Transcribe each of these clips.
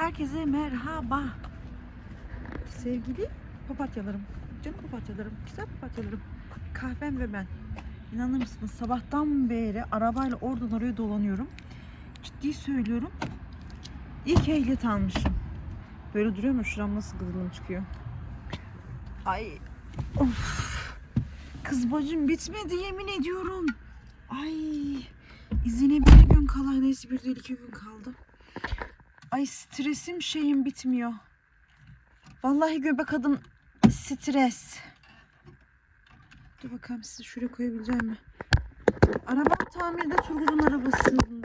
Herkese merhaba. Sevgili papatyalarım, canım papatyalarım, güzel papatyalarım, kahvem ve ben. İnanır mısınız sabahtan beri arabayla oradan oraya dolanıyorum. Ciddi söylüyorum. İlk ehliyet almışım. Böyle duruyor mu? Şuram nasıl gızılım çıkıyor. Ay. Of. Kız bacım bitmedi yemin ediyorum. Ay. İzine bir gün kala. Neyse bir değil iki gün kaldı. Ay stresim şeyim bitmiyor. Vallahi göbek adım stres. Dur bakalım sizi şuraya koyabileceğim mi? Araba tamirde Turgut'un arabasındayım.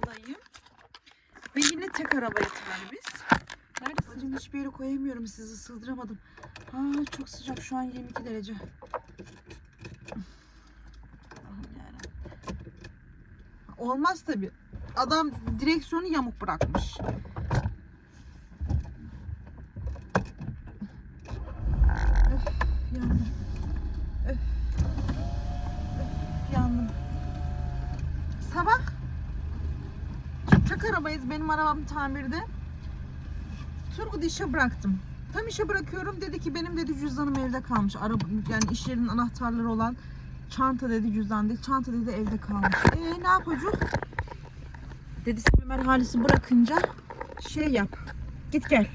Ve yine tek arabaya talibiz. Neredesiniz? Hiçbir yere koyamıyorum sizi sığdıramadım. Aa, çok sıcak şu an 22 derece. Olmaz tabi. Adam direksiyonu yamuk bırakmış. Arabam tamirde. Turgut'u işe bıraktım. Tam işe bırakıyorum dedi ki benim dedi cüzdanım evde kalmış. Araba yani iş yerinin anahtarları olan çanta dedi cüzdan değil. Çanta dedi evde kalmış. Ee ne yapacağız? Dedi Ömer Halis'i bırakınca şey yap. Git gel.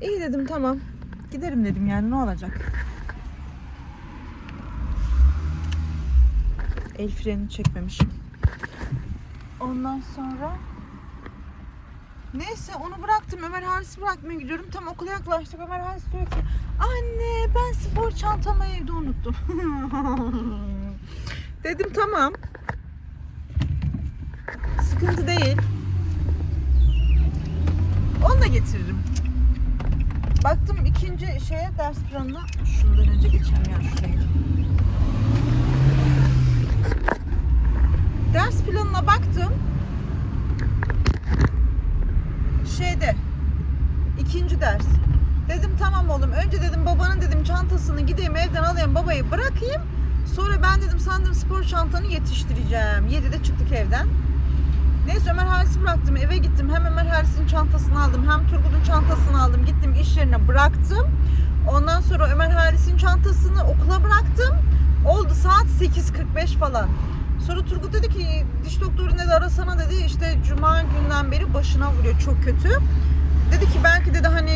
İyi dedim tamam. Giderim dedim yani ne olacak. El frenini çekmemişim. Ondan sonra Neyse onu bıraktım. Ömer Halis'i bırakmaya gidiyorum. Tam okula yaklaştık. Ömer Halis diyor ki Anne ben spor çantamı evde unuttum. Dedim tamam. Sıkıntı değil. Onu da getiririm. Baktım ikinci şeye ders planına şundan önce geçelim ya şurayı. Ders planına baktım. Şeyde ikinci ders. Dedim tamam oğlum. Önce dedim babanın dedim çantasını gideyim evden alayım babayı bırakayım. Sonra ben dedim sen dedim spor çantanı yetiştireceğim. 7'de çıktık evden. Neyse Ömer Halis'i bıraktım. Eve gittim. Hem Ömer Halis'in çantasını aldım. Hem Turgut'un çantasını aldım. Gittim iş yerine bıraktım. Ondan sonra Ömer Halis'in çantasını okula bıraktım. Oldu saat 8.45 falan. Sonra Turgut dedi ki diş doktoru dedi arasana dedi işte cuma günden beri başına vuruyor çok kötü. Dedi ki belki dedi hani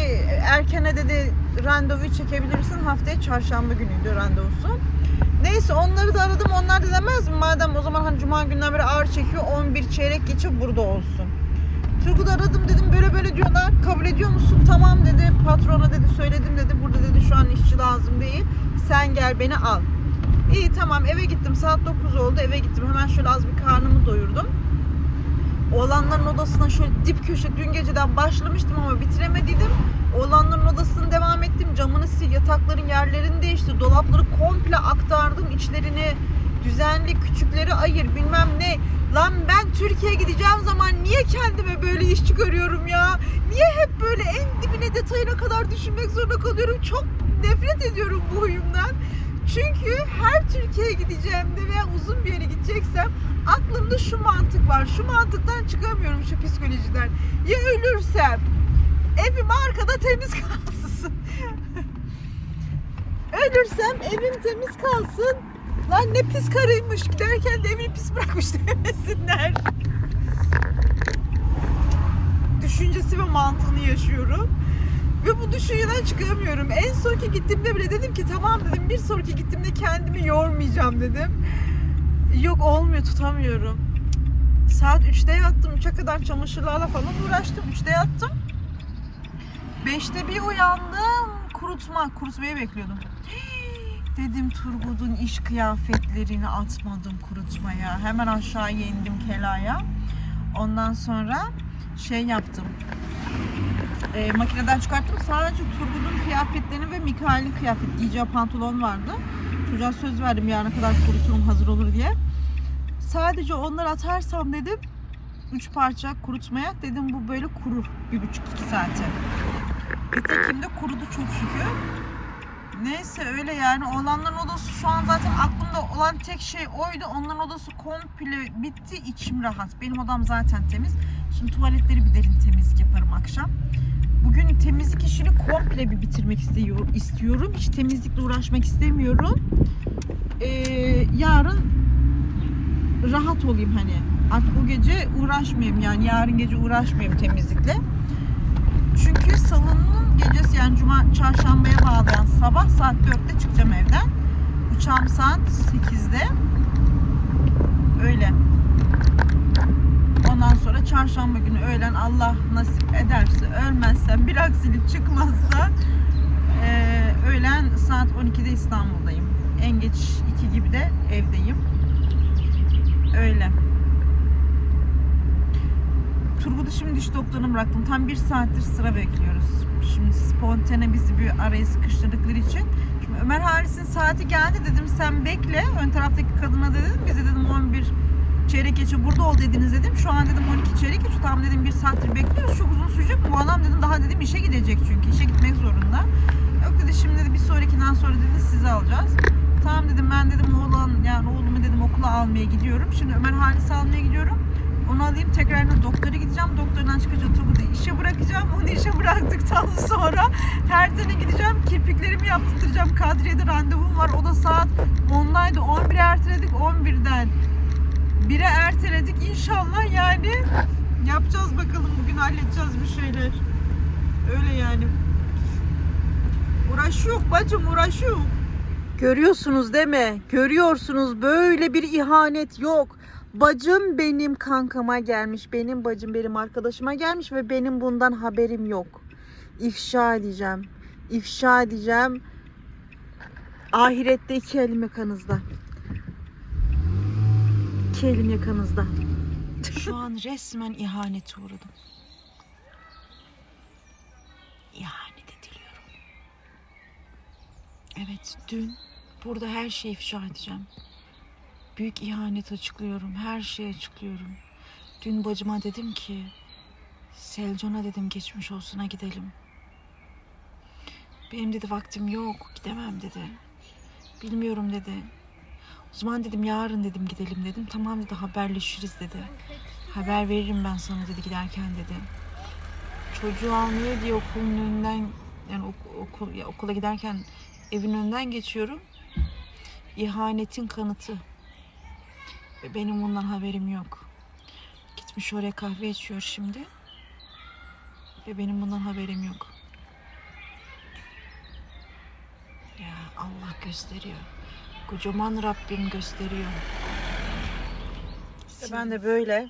erkene dedi randevu çekebilirsin haftaya çarşamba günüydü randevusu. Neyse onları da aradım. Onlar da demez mi? Madem o zaman hani cuma günden beri ağır çekiyor 11 çeyrek geçe burada olsun. Turgut aradım dedim böyle böyle diyorlar. Kabul ediyor musun? Tamam dedi. Patrona dedi söyledim dedi. Burada dedi şu an işçi lazım değil. Sen gel beni al. İyi tamam eve gittim. Saat 9 oldu. Eve gittim. Hemen şöyle az bir karnımı doyurdum. Oğlanların odasına şöyle dip köşe dün geceden başlamıştım ama bitiremediydim. Oğlanların odasını devam ettim. Camını sil, yatakların yerlerini değiştir. Dolapları komple aktardım. içlerini düzenli, küçükleri ayır bilmem ne. Lan ben Türkiye'ye gideceğim zaman niye kendime böyle iş çıkarıyorum ya? Niye hep böyle en dibine detayına kadar düşünmek zorunda kalıyorum? Çok nefret ediyorum bu huyumdan. Çünkü her Türkiye'ye gideceğimde veya uzun bir yere gideceksem aklımda şu mantık var. Şu mantıktan çıkamıyorum şu psikolojiden. Ya ölürsem evim arkada temiz kalsın. Ölürsem evim temiz kalsın. Lan ne pis karıymış giderken de evini pis bırakmış demesinler. Düşüncesi ve mantığını yaşıyorum. Ve bu düşünceden çıkamıyorum. En sonki gittiğimde bile dedim ki tamam dedim bir sonraki gittiğimde kendimi yormayacağım dedim. Yok olmuyor tutamıyorum. Saat 3'te yattım. 3'e kadar çamaşırlarla falan uğraştım. 3'te yattım. 5'te bir uyandım. Kurutma. Kurutmayı bekliyordum. Dedim Turgut'un iş kıyafetlerini atmadım kurutmaya. Hemen aşağı indim Kela'ya. Ondan sonra şey yaptım. E, makineden çıkarttım. Sadece Turgut'un kıyafetlerini ve Mikail'in kıyafet giyeceği pantolon vardı. Çocuğa söz verdim yarına kadar kuruturum hazır olur diye. Sadece onları atarsam dedim 3 parça kurutmaya dedim bu böyle buçuk iki saate. Nitekim de kurudu çok şükür. Neyse öyle yani oğlanların odası şu an zaten aklımda olan tek şey oydu. Onların odası komple bitti içim rahat. Benim odam zaten temiz. Şimdi tuvaletleri bir derin temizlik yaparım akşam. temizlik işini komple bir bitirmek istiyor, istiyorum. Hiç temizlikle uğraşmak istemiyorum. Ee, yarın rahat olayım hani. Artık o gece uğraşmayayım yani yarın gece uğraşmayayım temizlikle. Çünkü salının gecesi yani cuma çarşambaya bağlayan sabah saat 4'te çıkacağım evden. Uçağım saat 8'de. Öyle. Ondan sonra çarşamba günü öğlen Allah nasip ederse ölmezsem bir aksilik çıkmazsa eee, öğlen saat 12'de İstanbul'dayım. En geç 2 gibi de evdeyim. Öyle. Turgut'u şimdi diş doktoruna bıraktım. Tam bir saattir sıra bekliyoruz. Şimdi spontane bizi bir araya sıkıştırdıkları için. Şimdi Ömer Haris'in saati geldi dedim sen bekle. Ön taraftaki kadına dedim. Bize dedim 11 çeyrek geçe burada ol dediniz dedim. Şu an dedim 12 çeyrek geçe. Tamam dedim bir saattir bekliyoruz. Çok uzun sürecek. Bu adam dedim daha dedim işe gidecek çünkü. işe gitmek zorunda. Yok dedi şimdi dedi bir sonrakinden sonra dedi sizi alacağız. Tamam dedim ben dedim oğlan yani oğlumu dedim okula almaya gidiyorum. Şimdi Ömer Halis'i almaya gidiyorum. Onu alayım tekrar doktora gideceğim. Doktordan çıkınca Turgut'u işe bırakacağım. Onu işe bıraktıktan sonra Herten'e gideceğim. Kirpiklerimi yaptıracağım. Kadriye'de randevum var. O da saat 10'daydı. 11'e erteledik. 11'den 1'e erteledik. İnşallah yani yapacağız bakalım. Bugün halledeceğiz bir şeyler. Öyle yani. Uğraş yok bacım uğraş yok. Görüyorsunuz değil mi? Görüyorsunuz böyle bir ihanet yok. Bacım benim kankama gelmiş. Benim bacım benim arkadaşıma gelmiş ve benim bundan haberim yok. İfşa edeceğim. İfşa edeceğim. Ahirette iki elim yakanızda. İki elim yakanızda. Şu an resmen ihanete uğradım. İhanet ediliyorum. Evet dün burada her şeyi ifşa edeceğim. Büyük ihanet açıklıyorum. Her şeyi açıklıyorum. Dün bacıma dedim ki Selcon'a dedim geçmiş olsuna gidelim. Benim dedi vaktim yok gidemem dedi. Bilmiyorum dedi. O zaman dedim yarın dedim gidelim dedim. Tamam dedi haberleşiriz dedi. Haber veririm ben sana dedi giderken dedi. Çocuğu almaya diye okulun önünden yani ok- okul, ya okula giderken evin önünden geçiyorum. İhanetin kanıtı. Ve benim bundan haberim yok. Gitmiş oraya kahve içiyor şimdi. Ve benim bundan haberim yok. Ya Allah gösteriyor. Kocaman Rabbim gösteriyor. İşte ben de böyle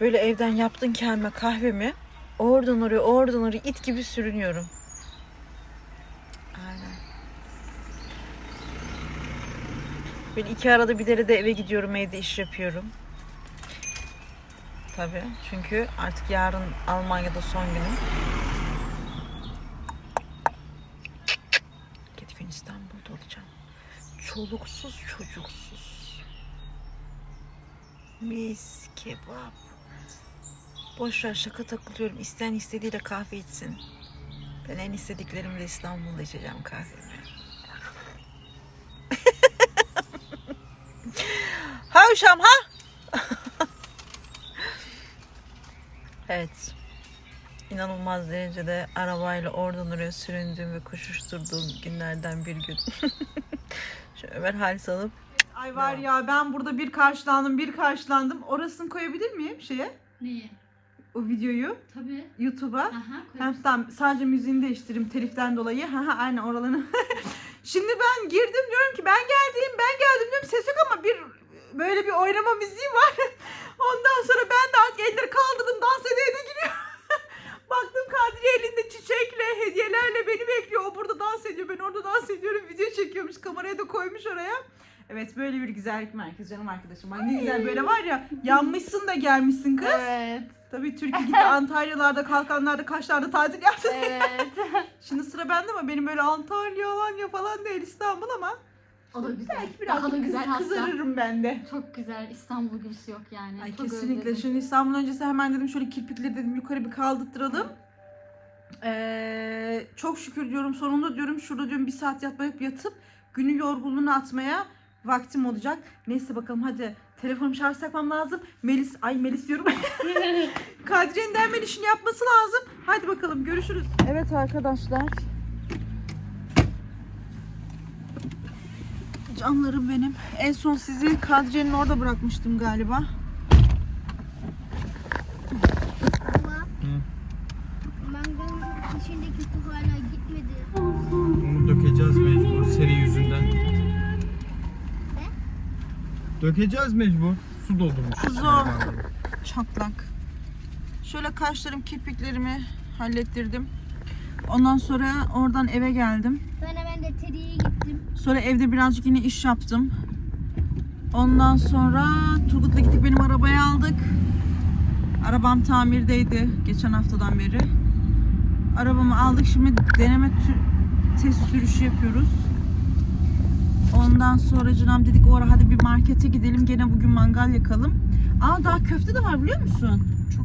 böyle evden yaptım kendime kahvemi. Oradan oraya oradan oraya it gibi sürünüyorum. Aynen. Ben iki arada bir de eve gidiyorum evde iş yapıyorum. Tabii çünkü artık yarın Almanya'da son günüm. İki gün İstanbul'da olacağım. Çoluksuz çocuksuz. Mis kebap. Boş ver şaka takılıyorum. İsteyen istediğiyle kahve içsin. Ben en istediklerimle İstanbul'da içeceğim kahvemi. Uşağım ha? evet. İnanılmaz derecede arabayla oradan oraya süründüğüm ve koşuşturduğum günlerden bir gün. Şu Ömer Halis alıp Ay var ya ben burada bir karşılandım bir karşılandım. Orasını koyabilir miyim şeye? Neyi? O videoyu Tabii. YouTube'a. Aha, Hem tamam sadece müziğini değiştireyim teliften dolayı. Ha ha aynen oralarını. Şimdi ben girdim diyorum ki ben geldim ben geldim diyorum ses yok ama bir böyle bir oynama müziği var. Ondan sonra ben de artık elleri kaldırdım dans ede ede giriyor. Baktım Kadriye elinde çiçekle hediyelerle beni bekliyor. O burada dans ediyor ben orada dans ediyorum. Video çekiyormuş kamerayı da koymuş oraya. Evet böyle bir güzellik merkezi canım arkadaşım. Bak ne güzel böyle var ya yanmışsın da gelmişsin kız. Evet. Tabii Türkiye gitti Antalyalarda, Kalkanlarda, Kaşlar'da tatil yaptı. Evet. Şimdi sıra bende ama benim böyle Antalya, Alanya falan değil İstanbul ama o da güzel. belki Daha biraz da güzel hatta. kızarırım ben de. Çok güzel. İstanbul gibisi yok yani. Ay Çok kesinlikle. özledim. Şimdi İstanbul öncesi hemen dedim şöyle kirpikleri dedim yukarı bir kaldırtıralım. Ee, çok şükür diyorum sonunda diyorum şurada diyorum bir saat yatmayıp yatıp günü yorgunluğunu atmaya vaktim olacak. Neyse bakalım hadi Telefonumu şarj takmam lazım. Melis, ay Melis diyorum. Kadriye'nin dermen işini yapması lazım. Hadi bakalım görüşürüz. Evet arkadaşlar. Canlarım benim. En son sizi Kadriye'nin orada bırakmıştım galiba. Mangalın içindeki su hala gitmedi. Onu dökeceğiz mecbur seri yüzünden. Dökeceğiz mecbur. Su doldurmuş. Kuzu. Çatlak. Şöyle kaşlarım, kirpiklerimi hallettirdim. Ondan sonra oradan eve geldim. Sonra ben de teriye gittim. Sonra evde birazcık yine iş yaptım. Ondan sonra Turgut'la gittik benim arabayı aldık. Arabam tamirdeydi geçen haftadan beri. Arabamı aldık şimdi deneme test sürüşü yapıyoruz. Ondan sonra canım dedik o ara hadi bir markete gidelim gene bugün mangal yakalım. Aa daha köfte de var biliyor musun? Çok.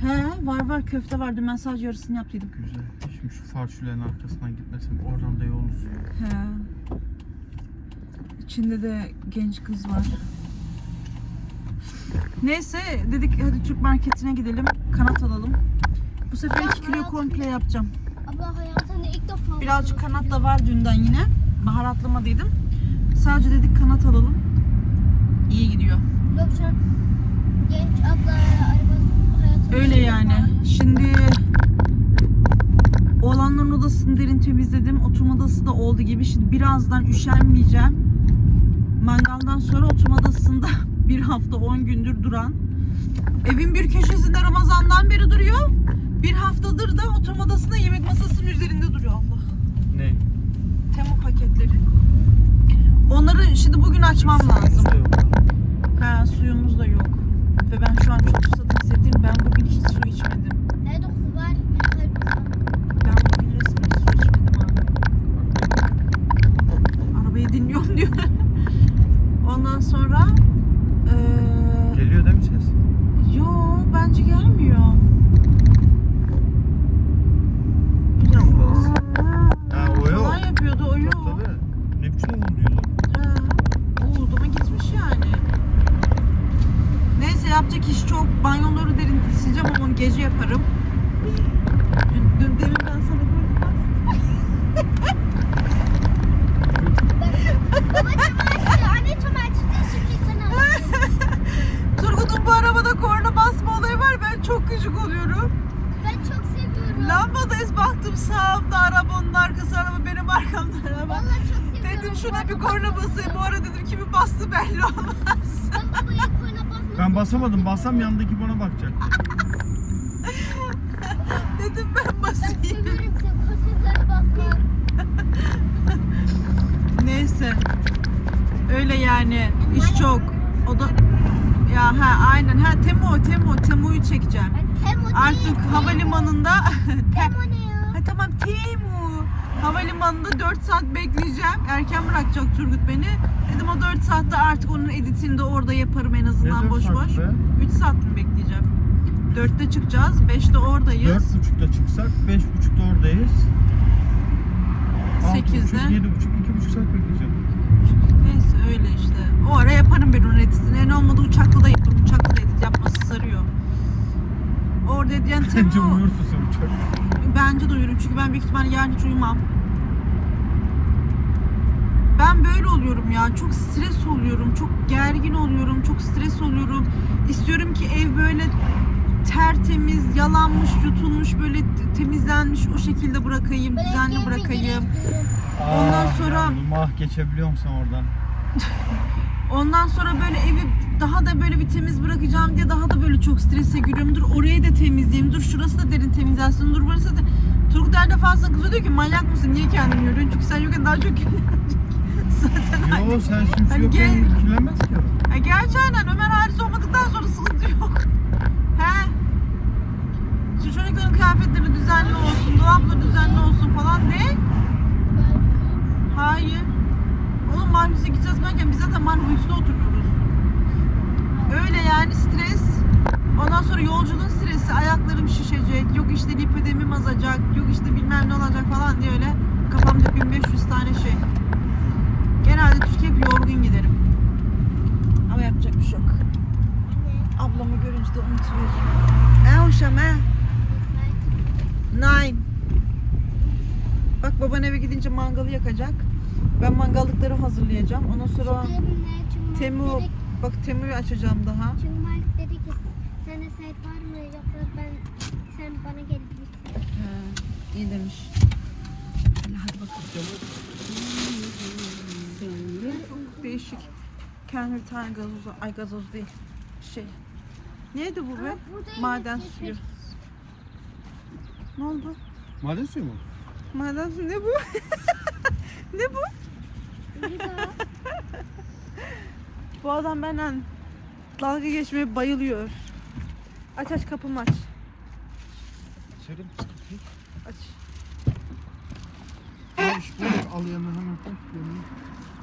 He var var köfte vardı ben sadece yarısını yaptıydım. Güzel. Şimdi şu farşülerin arkasından gitmesem oradan da yoluz. He. İçinde de genç kız var. Neyse dedik hadi Türk marketine gidelim. Kanat alalım. Bu sefer 2 kilo komple yapacağım. Abla hayatımda ilk defa Birazcık kanat da var dünden yine. Baharatlamadıydım. Sadece dedik kanat alalım. İyi gidiyor. Yok şu an genç abla araba Öyle yani. Şimdi oğlanların odasını derin temizledim. Oturma odası da oldu gibi. Şimdi birazdan üşenmeyeceğim. Mangaldan sonra oturma odasında bir hafta 10 gündür duran. Evin bir köşesinde Ramazan'dan beri duruyor. Bir haftadır da oturma odasında yemek masasının üzerinde duruyor Allah. Ne? Temu paketleri. Onları şimdi bugün açmam lazım. Ha suyumuz da yok. Ve ben şu an çok susadım hissettim. Ben bugün hiç su içmedim. Evet su var. Ben Ben bugün resmen hiç su içmedim abi. Arabayı dinliyorum diyor. Ondan sonra eee Geliyor değil mi ses? yo bence gelmiyor. Ya, Ha o yok. falan yapıyordu o yok. Yok tabii. Ne biçim oluyor lan? Ha, oldu mu gitmiş yani. Neyse yapacak iş çok. Banyoları derin sileceğim ama onu gece yaparım. Dün, dün demin ben sana böyle. Turgut'un bu arabada korna basma olayı var. Ben çok gıcık oluyorum. Ben çok seviyorum. Lambadayız baktım sağımda araba onun arkası araba benim arkamda araba. Vallahi çok seviyorum. Dedim şuna bir korna basayım. Bu ara dedim kimi bastı belli olmaz. Ben babaya basamadım. Bassam yanındaki bana bakacak. dedim ben basayım. Neyse. Öyle yani. iş çok. O da ya ha aynen ha Temu Temu Temu'yu çekeceğim. Artık havalimanında Temo ne ya? Ha tamam Temu. Havalimanında 4 saat bekleyeceğim. Erken bırakacak Turgut beni. Dedim o 4 saatte artık onun editini de orada yaparım en azından boş boş. saat be? 3 saat mi bekleyeceğim? 4'te çıkacağız. 5'te oradayız. Dört buçukta çıksak, beş buçukta oradayız. Altı Sekizde. buçuk, yedi buçuk, iki buçuk saat bekleyeceğim. Neyse öyle işte. O ara yaparım ben onun editini. En olmadı uçakla da yaparım. Uçakla da edit yapması sarıyor. Orada diyen Bence Temu uyursun sen uçak. bence de uyurum çünkü ben büyük ihtimalle yarın hiç uyumam. Ben böyle oluyorum ya. Çok stres oluyorum. Çok gergin oluyorum. Çok stres oluyorum. İstiyorum ki ev böyle tertemiz, yalanmış, yutulmuş, böyle temizlenmiş o şekilde bırakayım, düzenli bırakayım. Ondan sonra- yavrum, Ah geçebiliyor musun oradan? Ondan sonra böyle evi daha da böyle bir temiz bırakacağım diye daha da böyle çok strese giriyorum. Dur orayı da temizleyeyim. Dur şurası da derin temizlensin. Dur burası da... Turgut her defasında kızıyor diyor ki manyak mısın? Niye kendini yoruyorsun? Çünkü sen yokken daha çok. Zaten Yo sen şimdi Hani yok gel- ki. E gerçi aynen Ömer hariç olmadıktan sonra sıkıntı yok. Şu çocukların kıyafetleri düzenli olsun, dolapları düzenli olsun falan. Ne? Hayır. Oğlum Marmaris'e gideceğiz derken biz zaten Marmaris'te oturuyoruz. Öyle yani stres. Ondan sonra yolculuğun stresi, ayaklarım şişecek, yok işte lipödemim azacak, yok işte bilmem ne olacak falan diye öyle kafamda 1500 tane şey. Genelde Türkiye hep yorgun giderim. Ama yapacak bir şey yok. Ablamı görünce de unutuyorum. E uşağım he. Nine. Bak baban eve gidince mangalı yakacak. Ben mangallıkları hazırlayacağım. Ondan sonra Temu, bak Temu'yu açacağım daha. Çünkü Malik dedi ki sende sayt var mı yoksa ben sen bana gelebilirsin. He, iyi demiş. Hadi, bakalım. Değişik. Kendime bir tane gazoz, ay gazoz değil. Şey. Neydi bu be? Maden suyu. Ne oldu? Maden suyu mu? Maden suyu ne bu? ne bu? Bu adam benden dalga geçmeye bayılıyor. Aç aç kapımı aç. İçerim sıkıntı. Aç. Şu böyle al yanına hemen koy. yanına.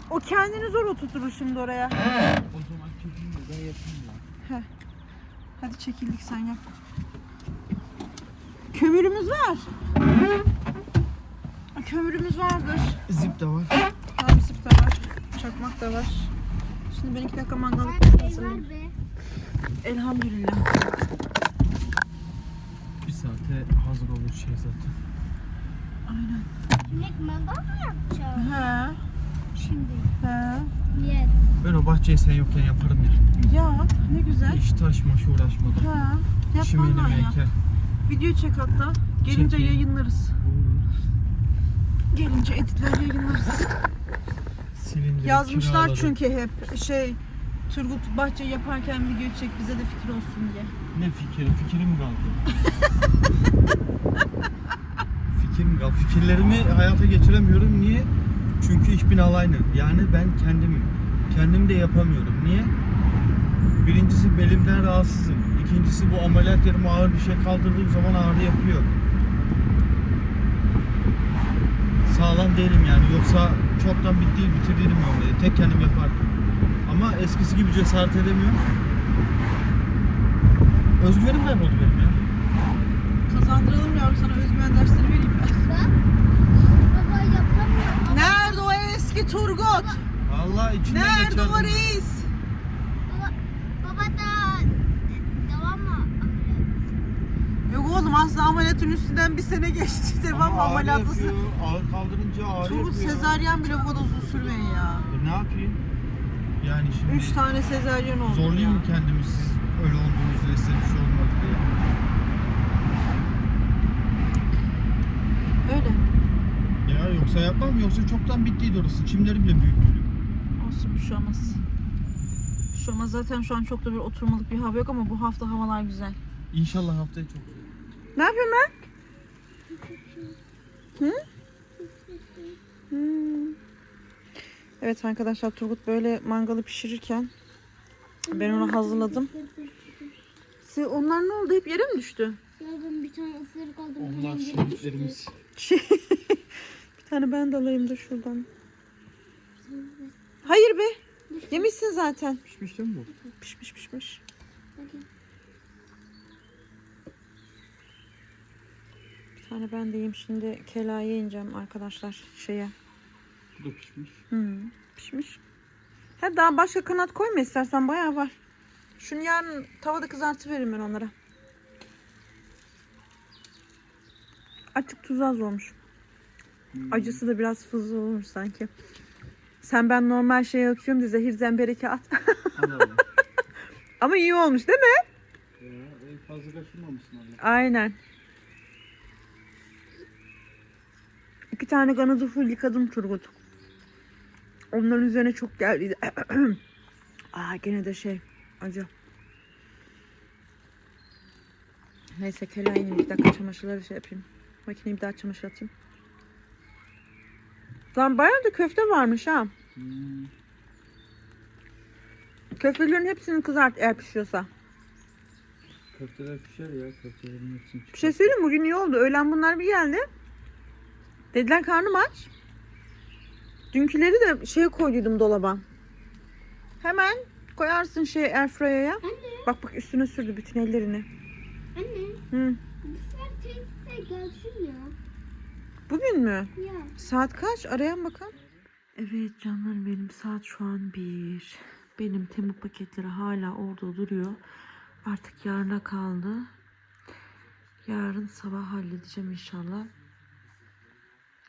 O kendini zor oturtur şimdi oraya. O zaman çekeyim de ben yapayım ya. Hadi çekildik sen yap. Kömürümüz var. Kömürümüz vardır. Zip de var. Hapsip de var. Çakmak da var. Şimdi ben iki dakika mangalık şey hazırlayayım. var be. Elhamdülillah. Bir saate hazır olur şey zaten. Aynen. Şimdi mangal mı yapacağız? He. Şimdi. He. Yes. Ben o bahçeyi sen yokken yaparım ya. Ya ne güzel. Hiç taş maş uğraşmadan. He. İşim Yap vallahi elime yap. eker. Video çek hatta. Gelince Çekeyim. yayınlarız. Gelince editler yayınlarız. Silindir, Yazmışlar kiraladım. çünkü hep şey Turgut Bahçe yaparken video çek bize de fikir olsun diye. Ne fikri? Fikrim kaldı. Fikrim kaldı. Fikirlerimi hayata geçiremiyorum. Niye? Çünkü ich bin alleine. Yani ben kendimim. Kendim de yapamıyorum. Niye? Birincisi belimden rahatsızım. İkincisi bu ameliyat yerime ağır bir şey kaldırdığım zaman ağrı yapıyor. Sağlam değilim yani. Yoksa çoktan bitti, bitirdim öyle. Tek kendim yapardım. Ama eskisi gibi cesaret edemiyorum. Özgüvenim kayboldu benim ya. Kazandıralım yavrum sana özgüven dersleri vereyim ben. Baba yapamıyor. ama Nerede o eski Turgut? Allah içinden Nerede geçerdim. o reis? Baba, baba da devam mı? Oğlum aslında ameliyatın üstünden bir sene geçti. Devam ameliyatlısı? Ağır kaldırınca ağrı Turgut yapıyor. sezaryen bile bu kadar uzun sürmeyin ya. E ne yapayım? Yani şimdi Üç tane sezaryen oldu zorlayayım ya. mı kendimi siz öyle olduğunuzda size bir şey olmadı diye. Öyle. Ya yoksa yapmam yoksa çoktan bittiydi orası. Çimleri bile büyüttüm. Olsun bir şey olmaz. Bir şey olmaz. Zaten şu an çok da bir oturmalık bir hava yok ama bu hafta havalar güzel. İnşallah haftaya çok güzel. Ne yapıyorsun lan? Hı? Hmm. Evet arkadaşlar Turgut böyle mangalı pişirirken ben onu hazırladım. Size onlar ne oldu? Hep yere mi düştü? Ya ben bir tane ısırık aldım. Onlar şehitlerimiz. Bir tane ben de alayım da şuradan. Hayır be. Yemişsin zaten. Pişmiş değil mi bu? Pişmiş pişmiş. Bakayım. Bir tane ben de yiyeyim. Şimdi kelaya ineceğim arkadaşlar şeye. Bu da pişmiş. Hmm, pişmiş. Ha daha başka kanat koyma istersen bayağı var. Şunu yarın tavada kızartıveririm ben onlara. Açık tuz az olmuş. Acısı da biraz fazla olmuş sanki. Sen ben normal şey atıyorum diye zehir zembereki at. Ama iyi olmuş değil mi? Ya, fazla kaçırmamışsın Allah. Aynen. İki tane kanadı full yıkadım Turgut. Onların üzerine çok geldiydi. Aa gene de şey acı. Neyse kelayını bir dakika çamaşırları şey yapayım. Makineyi bir daha çamaşır atayım. Lan bayağı da köfte varmış ha. Hmm. Köftelerin hepsini kızart eğer pişiyorsa. Köfteler pişer ya. Köftelerin hepsini Bir şey söyleyeyim mi? Bugün iyi oldu. Öğlen bunlar bir geldi. Dediler karnım aç. Dünküleri de şeye koyduydum dolaba. Hemen koyarsın şey airfryer'a. Anne, Bak bak üstüne sürdü bütün ellerini. anne. Hı. Sefer teyze gelsin ya. Bugün mü? Ya. Saat kaç? Arayan bakalım. Evet canlarım benim saat şu an bir. benim temu paketleri hala orada duruyor. Artık yarına kaldı. Yarın sabah halledeceğim inşallah.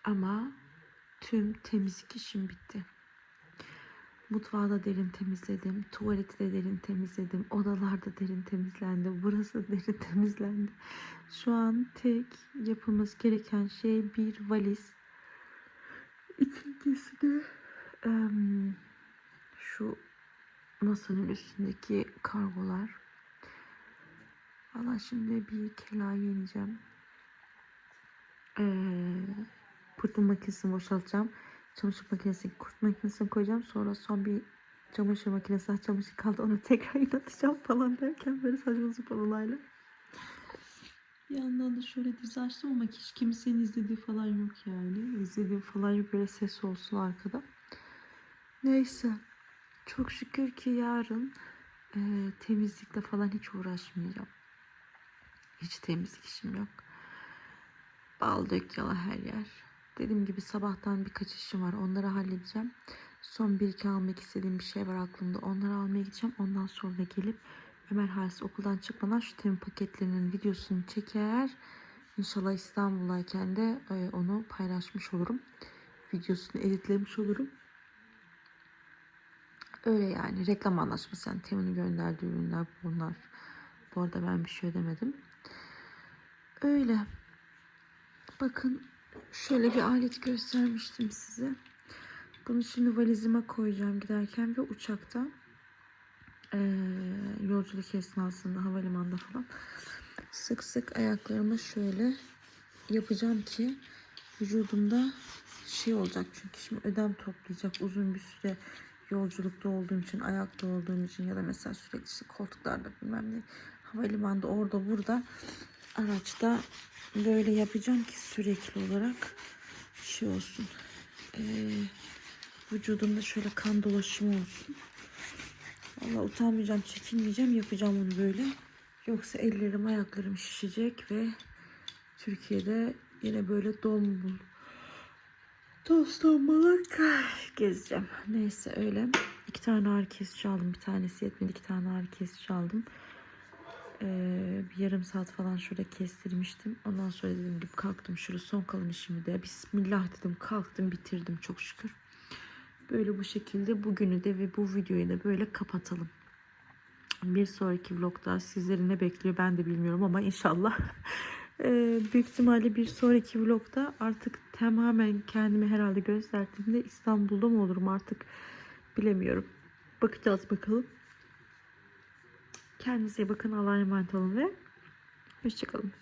Ama tüm temizlik işim bitti. Mutfağı da derin temizledim. Tuvaleti de derin temizledim. Odalar da derin temizlendi. Burası derin temizlendi. Şu an tek yapılması gereken şey bir valiz. İkincisi de em, şu masanın üstündeki kargolar. Valla şimdi bir kela yeneceğim. Ee, kurutma makinesini boşaltacağım. Çamaşır makinesini kurutma makinesine koyacağım. Sonra son bir çamaşır makinesi daha çamaşır kaldı. Onu tekrar yıkatacağım falan derken böyle saçma sapan olaylar. Bir yandan da şöyle dizi açtım ama hiç kimsenin izlediği falan yok yani. İzlediğim falan yok. Böyle ses olsun arkada. Neyse. Çok şükür ki yarın e, temizlikle falan hiç uğraşmayacağım. Hiç temizlik işim yok. Bal dök her yer. Dediğim gibi sabahtan birkaç işim var. Onları halledeceğim. Son bir iki almak istediğim bir şey var aklımda. Onları almaya gideceğim. Ondan sonra da gelip Ömer Halis okuldan çıkmadan şu temin paketlerinin videosunu çeker. İnşallah İstanbul'dayken de e, onu paylaşmış olurum. Videosunu editlemiş olurum. Öyle yani reklam anlaşması yani Temin'in gönderdiği ürünler bunlar. Bu arada ben bir şey ödemedim. Öyle. Bakın şöyle bir alet göstermiştim size. Bunu şimdi valizime koyacağım giderken ve uçakta eee, yolculuk esnasında havalimanında falan sık sık ayaklarımı şöyle yapacağım ki vücudumda şey olacak çünkü şimdi ödem toplayacak uzun bir süre yolculukta olduğum için ayakta olduğum için ya da mesela sürekli işte koltuklarda bilmem ne havalimanında orada burada araçta böyle yapacağım ki sürekli olarak şey olsun eee, vücudumda şöyle kan dolaşımı olsun. Valla utanmayacağım, çekinmeyeceğim. Yapacağım onu böyle. Yoksa ellerim, ayaklarım şişecek ve Türkiye'de yine böyle dombul toz tombalak gezeceğim. Neyse öyle. İki tane ağrı kesici aldım. Bir tanesi yetmedi. iki tane ağrı kesici aldım. Ee, bir yarım saat falan şurada kestirmiştim. Ondan sonra dediğim gibi kalktım. Şurada son kalan işimi de. Bismillah dedim. Kalktım bitirdim çok şükür. Böyle bu şekilde bugünü de ve bu videoyu da böyle kapatalım. Bir sonraki vlogda sizleri ne bekliyor ben de bilmiyorum ama inşallah eee, büyük ihtimalle bir sonraki vlogda artık tamamen kendimi herhalde gösterdiğimde İstanbul'da mı olurum artık bilemiyorum. Bakacağız bakalım. Kendinize bakın. Allah'a emanet olun ve hoşçakalın.